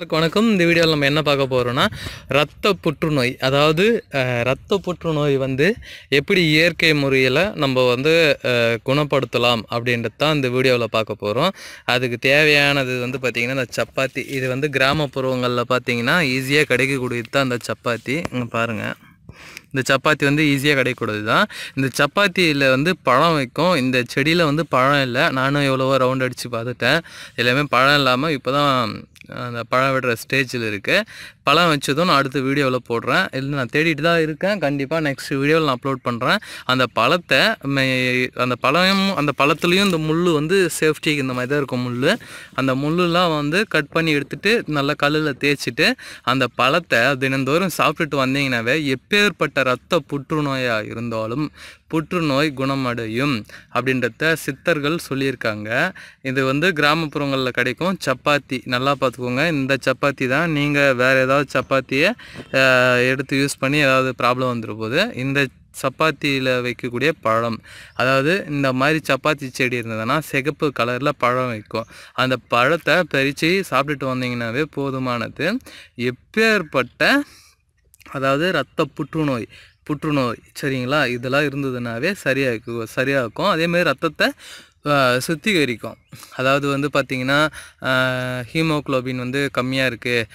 வணக்கம். இந்த வீடியோவில் நம்ம என்ன பார்க்க போகிறோம்னா ரத்த புற்றுநோய். அதாவது ரத்த புற்றுநோய் வந்து எப்படி இயற்கை முறையில் நம்ம வந்து குணப்படுத்தலாம் அப்படின்றது தான் இந்த வீடியோவில் பார்க்க போகிறோம் அதுக்கு தேவையானது வந்து பார்த்திங்கன்னா இந்த சப்பாத்தி. இது வந்து கிராமப்புறங்களில் பார்த்தீங்கன்னா ஈஸியாக கிடைக்கக்கூடியது தான் இந்த சப்பாத்தி. இங்கே பாருங்கள் இந்த சப்பாத்தி வந்து ஈஸியாக கிடைக்கக்கூடியது தான் இந்த சப்பாத்தியில் வந்து பழம் வைக்கும். இந்த செடியில் வந்து பழம் இல்லை. நானும் எவ்வளவோ ரவுண்ட் அடித்து பார்த்துட்டேன். எல்லாமே பழம் இல்லாமல் இப்போ தான் அந்த பழம் விடுற ஸ்டேஜில் இருக்குது பழம் வச்சதும் நான் அடுத்த வீடியோவில் போடுறேன். இல்லை நான் தேடிட்டு தான் இருக்கேன். கண்டிப்பாக நெக்ஸ்ட் வீடியோவில் நான் அப்லோட் பண்ணுறேன் அந்த பழத்தை அந்த பழம் அந்த பழத்துலேயும் இந்த முள் வந்து சேஃப்டிக்கு இந்த மாதிரி தான் இருக்கும் முள் அந்த முள்ளுலாம் வந்து கட் பண்ணி எடுத்துட்டு நல்லா கல்லில் தேய்ச்சிட்டு அந்த பழத்தை தினந்தோறும் சாப்பிட்டுட்டு வந்தீங்கன்னாவே எப்பேற்பட்ட ரத்த புற்றுநோயாக இருந்தாலும் புற்றுநோய் குணமடையும் அப்படின்றத சித்தர்கள் சொல்லியிருக்காங்க. இது வந்து கிராமப்புறங்களில் கிடைக்கும். சப்பாத்தி நல்லா பார்த்துக்கோங்க. இந்த சப்பாத்தி தான் நீங்கள் வேறு ஏதாவது சப்பாத்தியை எடுத்து யூஸ் பண்ணி ஏதாவது ப்ராப்ளம் வந்துட போது இந்த சப்பாத்தியில் வைக்கக்கூடிய பழம் அதாவது இந்த மாதிரி சப்பாத்தி செடி இருந்ததுன்னா சிகப்பு கலரில் பழம் வைக்கும். அந்த பழத்தை பறித்து சாப்பிட்டுட்டு வந்தீங்கன்னாவே போதுமானது. எப்பேற்பட்ட அதாவது ரத்த புற்றுநோய் புற்றுநோய் சரிங்களா? இதெல்லாம் இருந்ததுனாவே சரியாக்கும். சரியாக்கும் அதேமாதிரி ரத்தத்தை சுத்திகரிக்கும். அதாவது வந்து பார்த்திங்கன்னா ஹீமோகுளோபின் வந்து கம்மியாக இருக்குது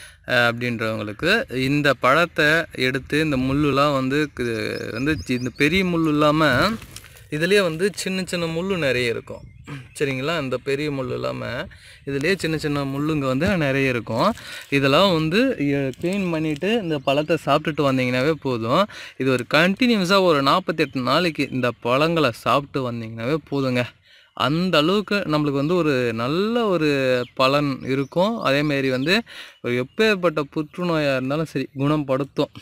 அப்படின்றவங்களுக்கு. இந்த பழத்தை எடுத்து இந்த முள்ளுலாம் வந்து வந்து இந்த பெரிய முள் இல்லாமல் இதுலேயே வந்து சின்ன சின்ன முள் நிறைய இருக்கும். சரிங்களா? இந்த பெரிய முள் இல்லாமல் இதுலேயே சின்ன சின்ன முள்ளுங்க வந்து நிறைய இருக்கும். இதெல்லாம் வந்து க்ளீன் பண்ணிவிட்டு இந்த பழத்தை சாப்பிட்டுட்டு வந்தீங்கன்னாவே போதும். இது ஒரு கண்டினியூஸாக ஒரு நாற்பத்தெட்டு நாளைக்கு இந்த பழங்களை சாப்பிட்டு வந்தீங்கன்னாவே போதுங்க. அந்த அளவுக்கு நம்மளுக்கு வந்து ஒரு நல்ல ஒரு பலன் இருக்கும். அதேமாரி வந்து ஒரு எப்பேற்பட்ட புற்றுநோயாக இருந்தாலும் சரி குணப்படுத்தும்.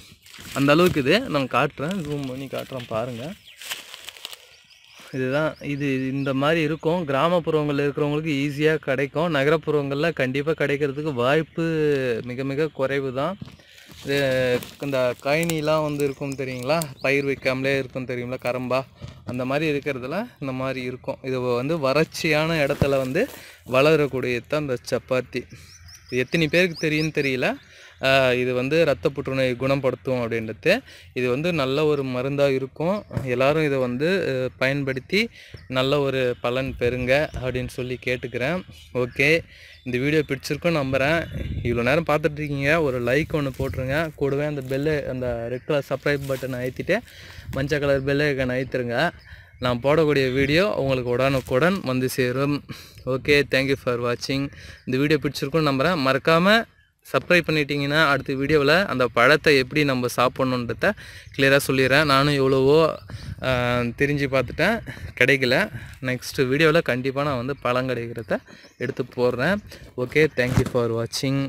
அந்த அளவுக்கு இது. நான் காட்டுறேன். ஜூம் பண்ணி காட்டுறேன் பாருங்கள் இதுதான். இது இந்த மாதிரி இருக்கும். கிராமப்புறங்களில் இருக்கிறவங்களுக்கு ஈஸியாக கிடைக்கும். நகரப்புறங்களில் கண்டிப்பாக கிடைக்கிறதுக்கு வாய்ப்பு மிக மிக குறைவு தான் இது இந்த கயனிலாம் வந்து இருக்கும் தெரியுங்களா? பயிர் வைக்காமலே இருக்கும் தெரியுங்களா? கரம்பா? அந்த மாதிரி இருக்கிறதுல இந்த மாதிரி இருக்கும். இது வந்து வறட்சியான இடத்துல வந்து வளரக்கூடியது தான் இந்த சப்பாத்தி. எத்தனை பேருக்கு தெரியும்னு தெரியல. இது வந்து ரத்த புற்றுநோய் குணப்படுத்தும் அப்படின்றது. இது வந்து நல்ல ஒரு மருந்தாக இருக்கும். எல்லாரும் இதை வந்து பயன்படுத்தி நல்ல ஒரு பலன் பெறுங்க அப்படின்னு சொல்லி கேட்டுக்கிறேன். ஓகே. இந்த வீடியோ பிடிச்சிருக்கும் நம்புகிறேன் இவ்வளோ நேரம் பார்த்துட்ருக்கீங்க. ஒரு லைக் ஒன்று போட்டுருங்க. கூடவே அந்த பெல்லு அந்த ரெட் கலர் சப்ஸ்கிரைப் பட்டன் அழுத்திட்டு மஞ்சள் கலர் பெல்லு அழுத்துருங்க. நான் போடக்கூடிய வீடியோ உங்களுக்கு உடனுக்குடன் வந்து சேரும். ஓகே. தேங்க்யூ ஃபார் வாட்சிங் இந்த வீடியோ பிடிச்சிருக்குன்னு நம்புகிறேன் மறக்காமல் சப்ஸ்கிரைப் பண்ணிட்டீங்கன்னா அடுத்த வீடியோவில் அந்த பழத்தை எப்படி நம்ம சாப்பிட்ணுன்றத கிளியராக சொல்லிடுறேன். நானும் எவ்வளவோ தெரிஞ்சு பார்த்துட்டேன். கிடைக்கல. நெக்ஸ்ட் வீடியோவில் கண்டிப்பாக நான் வந்து பழம் கிடைக்கிறத எடுத்து போடுறேன். ஓகே தேங்க்யூ ஃபார் வாட்சிங்